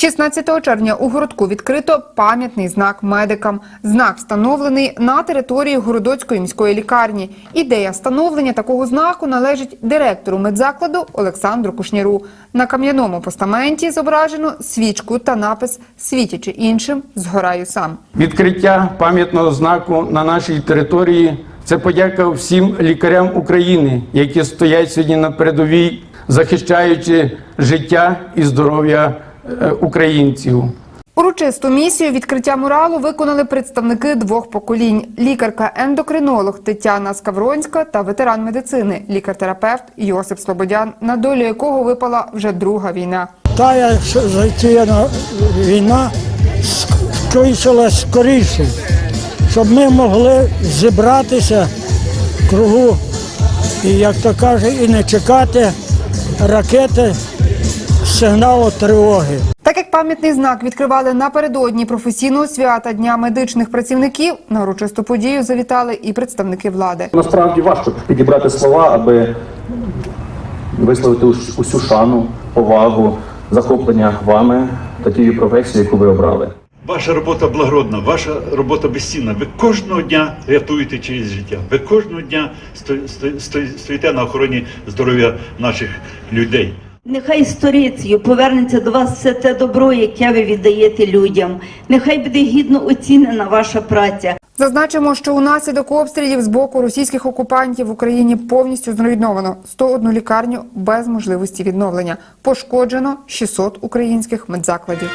16 червня у городку відкрито пам'ятний знак медикам. Знак встановлений на території Городоцької міської лікарні. Ідея встановлення такого знаку належить директору медзакладу Олександру Кушніру. На кам'яному постаменті зображено свічку та напис «Світячи іншим, згораю сам». Відкриття пам'ятного знаку на нашій території це подяка всім лікарям України, які стоять сьогодні на передовій, захищаючи життя і здоров'я українців. Урочисту місію відкриття муралу виконали представники двох поколінь: лікарка-ендокринолог Тетяна Скавронська та ветеран медицини, лікар-терапевт Йосип Слободян, на долю якого випала вже друга війна. Тая затіяна війна скінчилась скоріше, щоб ми могли зібратися в кругу і, як то каже, і не чекати ракети сигналу тривоги. Так як пам'ятний знак відкривали напередодні професійного свята Дня медичних працівників, на урочисту подію завітали і представники влади. Насправді важко підібрати слова, аби висловити ус- усю шану, повагу, захоплення вами та тією професією, яку ви обрали. Ваша робота благородна, ваша робота безцінна. Ви кожного дня рятуєте чиєсь життя. Ви кожного дня сто- сто- сто- стоїте на охороні здоров'я наших людей. Нехай сторицею повернеться до вас все те добро, яке ви віддаєте людям. Нехай буде гідно оцінена ваша праця. Зазначимо, що унаслідок обстрілів з боку російських окупантів в Україні повністю зруйновано 101 лікарню без можливості відновлення. Пошкоджено 600 українських медзакладів.